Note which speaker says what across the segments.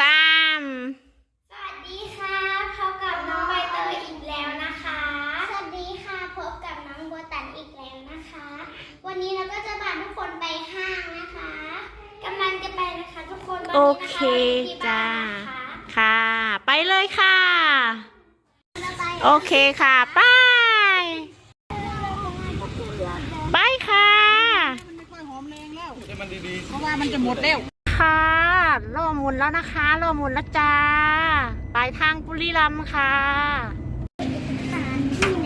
Speaker 1: สาม
Speaker 2: สวัสดีค่ะพบกับน้องใบเตยอีกแล้วนะคะ สวัสดีค่ะพบกับน้องบัวตันอีกแล้วนะคะ วันนี้เราก็จะพาทุกคนไปห้างนะคะกำลังจะไปนะคะทุกคนตอน
Speaker 1: โอ
Speaker 2: นี้
Speaker 1: เค
Speaker 2: นะคะเราอยู่ที่บ้า
Speaker 1: จ้าน
Speaker 2: นะคะ
Speaker 1: ค่ะ ไปเลยค่ะ
Speaker 2: เราไป
Speaker 1: โอเคค่ะไปไปค่ะ
Speaker 3: มันไม่ค่อยหอมแรงแล้วเพราะว่ามันจะหมดแล้ว
Speaker 1: ค่ะล่อหมุนแล้วนะคะล่อหมุนแล้วจ้าปลายทางบุรีรัมย์ค่ะ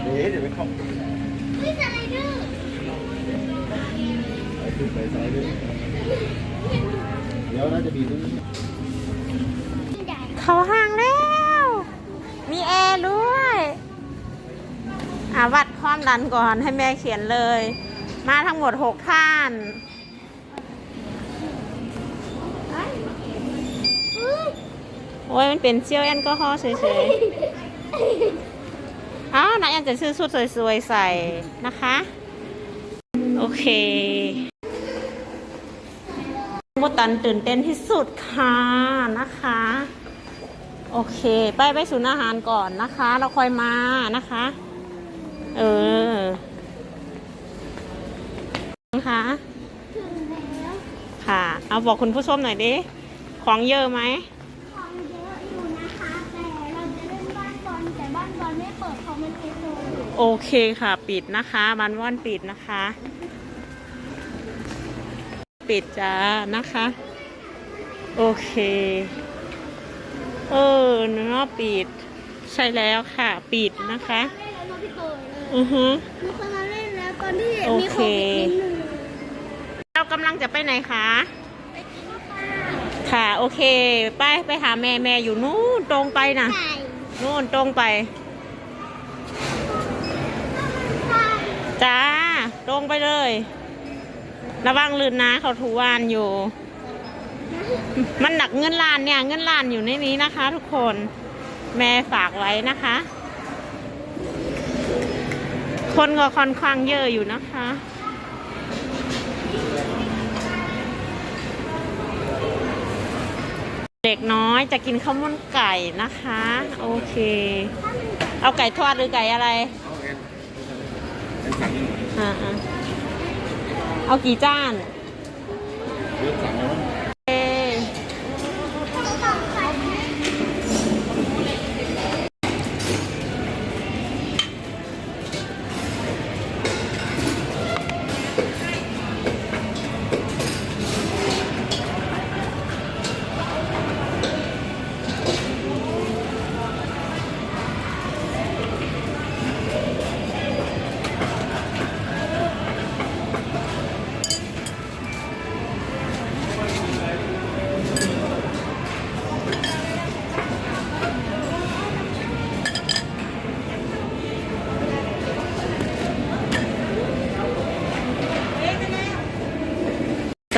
Speaker 4: เอ๊ะเดี๋ยวไปเข้า
Speaker 2: เฮ้ยสไลเดอร์
Speaker 4: ไปขึ้นไปซ้ายด้วยเดี๋ยวน่าจะมีตรงนี้
Speaker 2: ใหญ่
Speaker 1: เขาห่างแล้ว มีแอร์ด้วยอ่าวัดความดันก่อนให้แม่เขียนเลย มาทั้งหมดหกท่าน โอ้ยมันเป็นเจียวแอลกอฮอล์เฉยๆ อ้าวนายอันจะซื้อชุดสวยๆ ใส่นะคะ โอเคโมตันตื่นเต้นที่สุดค่ะนะคะ โอเค ไปไปศูนย์อาหารก่อนนะคะ เราค่อยมานะคะ เออนะคะ
Speaker 2: ถึงแล้ว
Speaker 1: ค่ะ เอาบอกคุณผู้ชมหน่อยดิ ของเยอะไหม โอเคค่ะปิดนะคะบันว่อนปิดนะคะ ปิดจ้านะคะ โอเค เออเนาะปิด ใช่แล้วค่ะ ปิดนะคะ
Speaker 2: เล่นแล้วเราพี่เตยเลย
Speaker 1: อือฮึ
Speaker 2: มีคนมาเล่นแล้วตอนที่
Speaker 1: โอ
Speaker 2: มี
Speaker 1: เค
Speaker 2: โควิดนิดนึง
Speaker 1: เรากำลังจะไปไหนคะ
Speaker 2: ไปกินข้าว
Speaker 1: ค่ะ โอเค ไปไปหาแม่แม่อยู่นู่นตรงไปนะ
Speaker 2: ไก่
Speaker 1: นู่นตรงไป
Speaker 2: ไก่
Speaker 1: จ้า ตร งไปเลย ระวังลื่นนะเขาถูวานอยู่ มันหนักเงินล้านเนี่ย เงินล้านอยู่ในนี้นะคะ ทุกคน แม่ฝากไว้นะคะ คนก็ค่อนข้างเยอะอยู่นะคะเด็กน้อยจะกินข้าวมันไก่นะคะ โอเค เอาไก่ทอดหรือไก่อะไร
Speaker 4: เป็นสั่ง
Speaker 1: อ่าอ่า เอากี่จาน
Speaker 4: เลือกสั่งแล้ว
Speaker 1: เ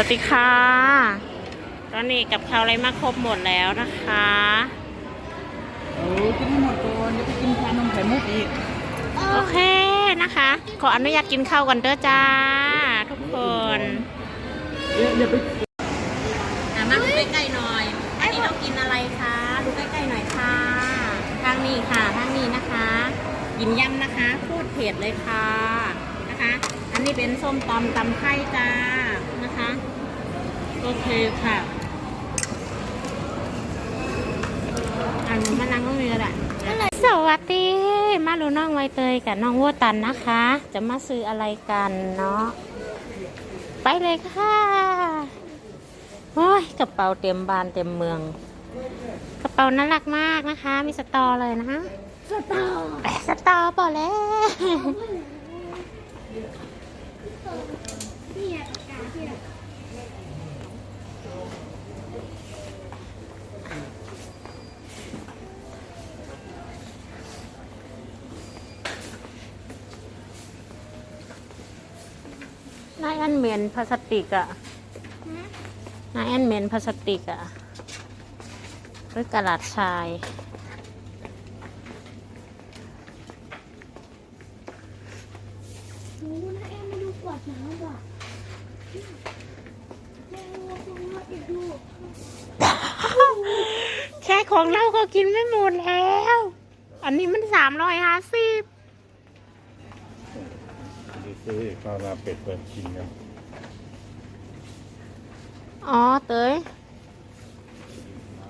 Speaker 1: วัสดีค่ะ ตอนนี้กับข้าวอะไรมาครบหมดแล้วนะคะ
Speaker 3: โอ้กินให้หมดก่อนเดี๋ยวไปกินชานมไข่มุกอีก
Speaker 1: โอเคนะคะ ขออนุญาตกินข้าวก่อนเด้อจ้า ทุกคน
Speaker 3: เดี๋ยวเดี๋ยวไป
Speaker 1: อะมาดูใกล้ๆหน่อย อันนี้เรากินอะไรคะ ดูใกล้ๆหน่อยค่ะ ทางนี้ค่ะ ทางนี้นะคะ กินยำนะคะ พูดเผ็ดเลยค่ะ นะคะ อันนี้เป็นส้มตำตำไทยจ้านะคะโอ เคค่ะอันนี้มานั่งตรงนี้ก็ได้สวัสดีมาดูน้องไวเตยกับน้องวัวตันนะคะ จะมาซื้ออะไรกันเนาะไปเลยค่ะโอ้ยกระเป๋าเต็มบานเต็มเมือง กระเป๋าน่ารักมากนะคะ มีสตอเลยนะ
Speaker 2: สตอ
Speaker 1: แปะสตอเปล่าแล้ว
Speaker 2: เนี่ยปากกาที่เรา
Speaker 1: นาย อันเหมนพลาสติกอะนายอันเหมนพลาสติกอะหรือกระดาษทราย
Speaker 2: หนูนะแอมมาดูขวดน้ำว่ะแม่ว่า
Speaker 1: แค่ของเราก็กินไม่หมดแล้ว อันนี้มันสามร้อยห้าสิบ
Speaker 4: ไปซื้อข้าวหน้าเป็ดเปิดกินกัน
Speaker 1: อ๋อเตย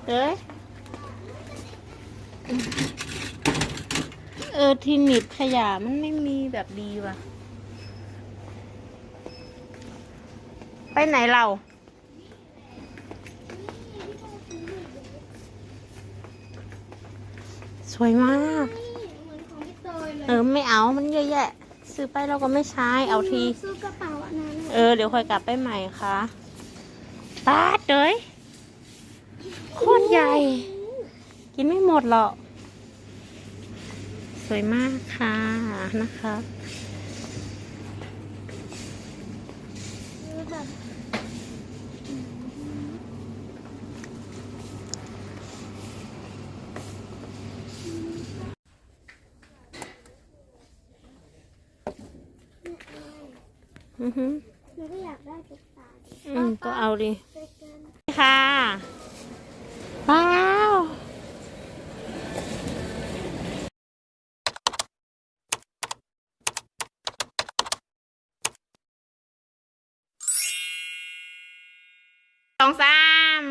Speaker 1: เตยเออที่หนีบขยะมันไม่มีแบบดีว่ะ ไปไหนเราสวยมาก
Speaker 2: เหมือนของพี่เตยเลย
Speaker 1: เออ ไม่เอา มันเยอะแยะ ซื้อไปเราก็ไม่ใช้เอาที
Speaker 2: ซื้อกระเป๋าอันนั้น
Speaker 1: เออเดี๋ยวค่อยกลับไปใหม่ค่ะปาดเลยโคตรใหญ่ กินไม่หมดหรอก สวยมากค่ะนะคะ
Speaker 2: ซื้อแบบ
Speaker 1: ฮึ
Speaker 2: หนูก็อยากได้ตุ๊กตา
Speaker 1: อืมก็เอาดิ
Speaker 2: ไปกัน
Speaker 1: ค่ะว้าว สองสาม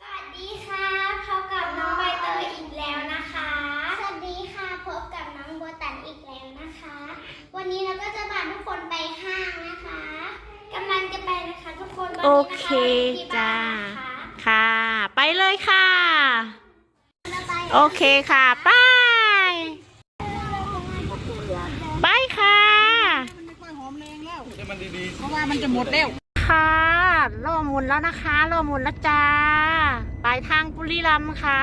Speaker 2: สวัสดีค่ะพบกับน้องใบเตยอีกแล้วนะคะ สวัสดีค่ะพบกับน้องบัวตันอีกแล้วนะคะ วันนี้เราก็จะพาทุกคนไปห้างนะคะกำลังจะไปนะคะทุกคนวัน
Speaker 1: โอ
Speaker 2: นี้นะ
Speaker 1: เค
Speaker 2: คะเราอยู่ที่บ้า
Speaker 1: จ้า
Speaker 2: นนะคะ
Speaker 1: ค่ะ ไปเลยค่ะ
Speaker 2: เราไป
Speaker 1: โอเคค่ะไปไปค่ะ
Speaker 3: มันไม่ค่อยหอมแรงแล้ว
Speaker 4: ให้มันดี
Speaker 3: เพราะว่ามันจะหมดแล้ว
Speaker 1: ค่ะล่อหมุนแล้วนะคะล่อหมุนแล้วจ้าปลายทางบุรีรัมย์ค่ะ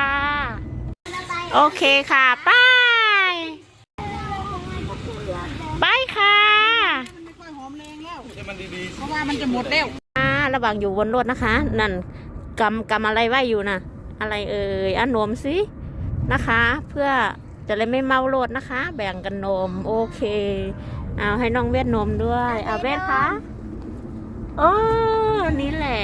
Speaker 2: เราไป
Speaker 1: โอเคค่ะไปไปค่ะ
Speaker 3: มันไม่ค่อยหอมแรงแล้ว
Speaker 4: ๆให้มันดี
Speaker 3: เพราะว่ามันจะหมดแล้ว
Speaker 1: อ่า ระหว่างอยู่บนรถนะคะ นั่นกำกำอะไรไว้อยู่นะอะไรเอ่ยอันนมสินะคะ เพื่อจะเลยไม่เมารถนะคะ แบ่งกันนม โอเคเอาให้น้องเวทนมด้วยเอาเวทคะโอ้นี่แหละ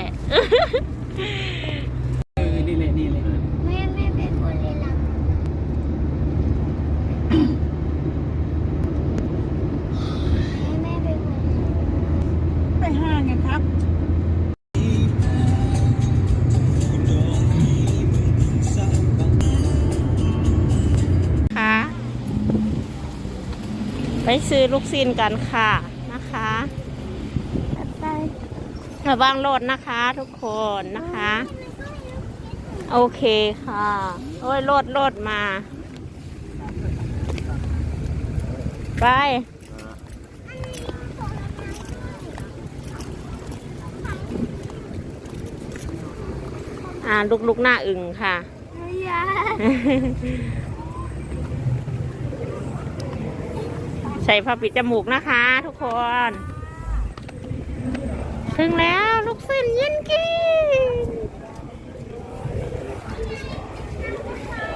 Speaker 1: ซื้อลูกซีนกันค่ะนะคะ
Speaker 2: ไป
Speaker 1: ระวังรถนะคะทุกคนนะคะ โอเคค่ะ โอ้ยรถรถมา ไปอ่าลุกลุกๆหน้าอึ่งค่ะ
Speaker 2: ยา
Speaker 1: ใส่ผ้าปิดจมูกนะคะ ทุกคน ถึงแล้วลูกเส้นยินกิน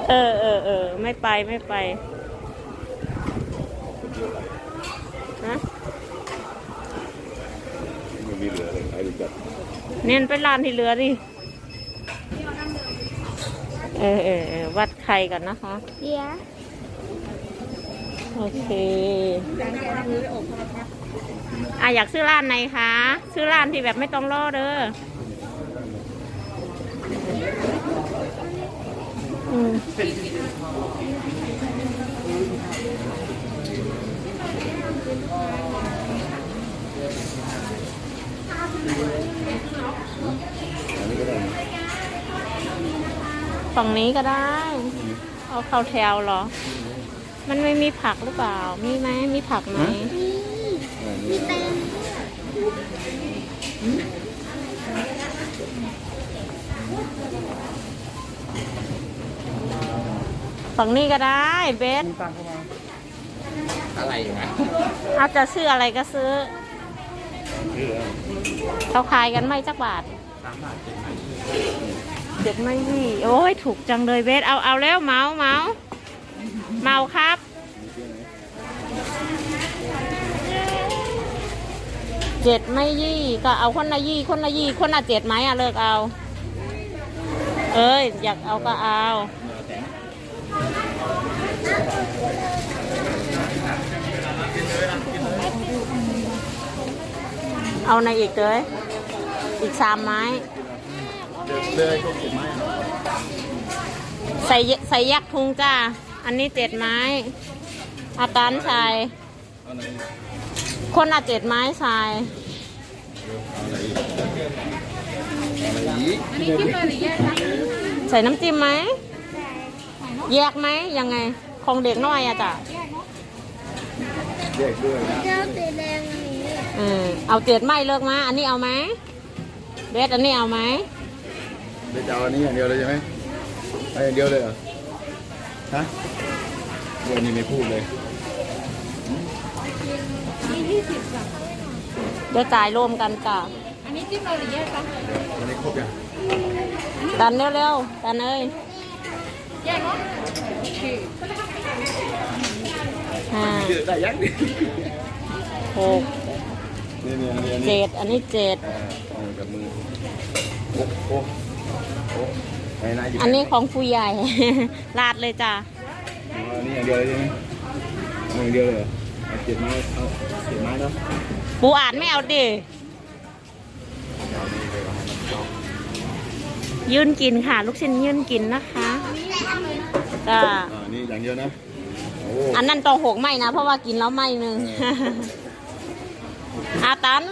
Speaker 1: เออเออเออไม่ไปไม่ไปนะ
Speaker 4: ๆมันมีเหลืออะไรขายดีจัด
Speaker 1: เน้นไปร้านที่เหลือดิเออเออเออวัดไข่กันนะคะ
Speaker 2: เดี๋ยว
Speaker 1: โอเคอะอยากซื้อร้านไหนคะ ซื้อร้านที่แบบไม่ต้องรอเด้อฝั่งนี้ก็ได้ เอาเข้าแถวเหรอ มันไม่มีผักหรือเปล่า มีไหม มีผักไหม
Speaker 2: มีเต็ม
Speaker 1: ฝั่งนี้ก็ได้เบส
Speaker 4: อะไรอย่างเงี้ย
Speaker 1: เอาจะซื้ออะไรก็ซื้อ
Speaker 4: ชื่ออะไร
Speaker 1: เขาขายกันไม่จักบาทเจ็ดไม่ยี่โอ้ย ถูกจังเลยเบสเอาเอาแล้วเมาเมา เมาครับเจจ็ดไม่ยี่ก็เอาคนละยี่คนละยี่คนละเจ็ดไหมอะเลิกเอา เอ้ย อยากเอาก็เอาเอาในอีกเลย อีกสามไม้
Speaker 4: เลยก็เก็บไม้
Speaker 1: ใส่เยใส่แยกทุงจ้า อันนี้เจ็ดไม้ อาตันใส่
Speaker 4: เอาไหน
Speaker 1: คนละเจ็ดไม้ใส่
Speaker 4: เอาไหนอีกเอาไหนอีก
Speaker 3: อันนี้คิดเลยหรือแยกคะ
Speaker 1: ใส่น้ำจิ้มไหม แยกไหมยังไง ของเด็กน้อยอะจ้ะ
Speaker 4: แยกด้วยนะ
Speaker 2: เจ้าสีแดงอันนี้
Speaker 1: เออเอาเจ็ดไม้เลิกมา อันนี้เอาไหมเบสอันนี้เอาไหม
Speaker 4: เดี๋ยวจะเอาอันนี้อย่างเดียวเลยใช่ไหมเอาอย่างเดียวเลยเหรอ ฮะวันนี้ไม่พูดเลย
Speaker 1: เดี๋ยวจ่ายรวมกันจ้ะ
Speaker 3: อันนี้จิ้มเลยหรือแยกคะ
Speaker 4: วันนี้ครบยัง
Speaker 1: ดันเร็วๆดันเอ้ย
Speaker 3: แยกเนาะโอเค
Speaker 1: ห้า
Speaker 4: เดือดได้ยังดิ
Speaker 1: หก
Speaker 4: นี่นี่นี่นี่
Speaker 1: เจ็ดอันนี้เจ็ด
Speaker 4: อ่าเอากับมือโอ้โอ้โอ้ ไหนนายหยิบ
Speaker 1: อันนี้ของผู้ใหญ่ ลาดเลยจ้ะ
Speaker 4: เอาอันนี้อย่างเดียวเลยใช่ไหมเอาอย่างเดียวเลยเหรอเอาเจ็ดไม้เอาเจ็ดไม้เนาะ
Speaker 1: ปูอ่านไม่เอาดิ
Speaker 4: เอานี่เลยเอาให้มันเข้า
Speaker 1: ยื่นกินค่ะ ลูกชิ้นยื่นกินนะคะจ้ะ
Speaker 4: อ่านี่อย่างเดียวนะโอ้
Speaker 1: อันนั้นต้องหกไม่นะ เพราะว่ากินแล้วไม่หนึ่งอาตัน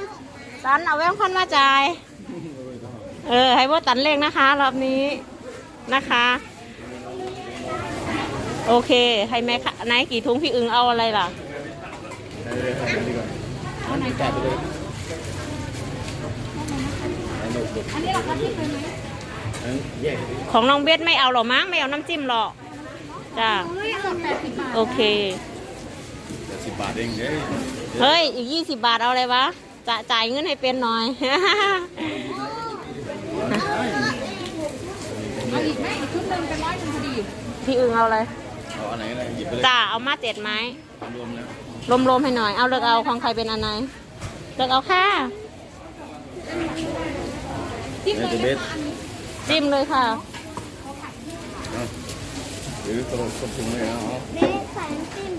Speaker 1: ตันเอาแว่นพันมาจ่าย เออ ให้ว่าตันเลขนะคะรอบนี้ นะคะ โอเค ให้แม่ค่ะไหนกี่ถุงพี่อึงเอาอะไรล่ะ
Speaker 4: ได้เลยให้มันดีกว่าเอาไหนจัดไปเลยอันนี้
Speaker 3: อันนี้เราคัดที่เลยไหม
Speaker 4: อันแยก
Speaker 1: ของน้องเบสไม่เอาหรอกมั้งไม่เอาน้ำจิ้มหรอกจ้า
Speaker 3: ไม่เอาแปดสิบบาท
Speaker 1: โอเค
Speaker 4: เดี๋ยวสิบบาทเองเด้ย
Speaker 1: เฮ้ยอีกยี่สิบบาทเอาอะไรวะจะจ่ายเงินให้เป็นหน่อย
Speaker 3: เอาอีกไหมอีกชุดหนึ่งเป็นร้อยหนึ่งพอดี
Speaker 1: พี่อึงเอาอะไร
Speaker 4: เอาอันไหนอะไรหยิบไปเลย
Speaker 1: จ้าเอามาเจ็ดไม้
Speaker 4: รวมแล้ว
Speaker 1: รวมๆให้หน่อย เอาเลือกเอาของใครเป็นอันไหนเลือกเอาค่ะ
Speaker 3: จิ้ม
Speaker 4: ใน
Speaker 3: เลย
Speaker 4: ตัวเบส
Speaker 3: นะคะอันนี้
Speaker 1: จิ้มเลยค่ะ
Speaker 4: เอาหรือตัวครบถุงเลยเอาเอา
Speaker 2: เบสใส่น้ำจิ้ม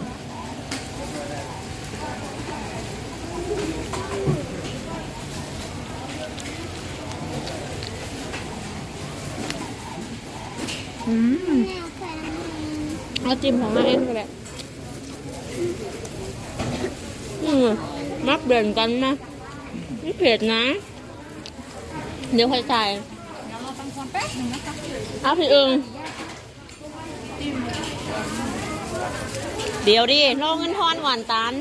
Speaker 1: อืม
Speaker 2: แนวใส่น้ำจิ้ม
Speaker 1: เอาจิ้มของมาเองก็ได้อืมมักเบ่งกันนะไม่เผ็ดนะ เดี๋ยวค่อยใส่
Speaker 3: เอา
Speaker 1: พี่อึงเดี๋ยวดิรอเงินทอนหวานตัน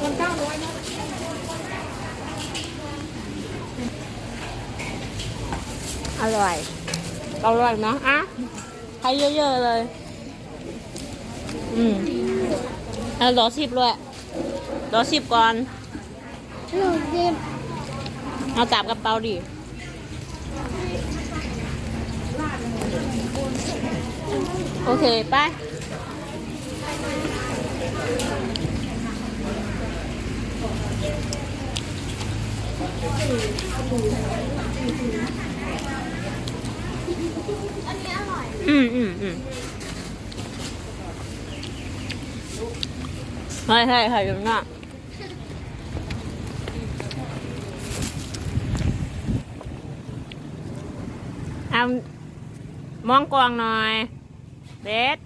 Speaker 3: คนเก้าร้อยเนาะ
Speaker 1: อร่อยอร่อยเนาะอะให้เยอะๆเลย อืมเอารอสิบเลยรอสิบก่อน
Speaker 2: หนูจิ้ม
Speaker 1: เอาจับกระเป๋าดิโอเค ไปอั
Speaker 2: อันนี้อร่อย
Speaker 1: อืมอืมอืมเฮ้ยเฮ้ยเฮ้ยอยู่น่ะเอามองกวางหน่อยเบส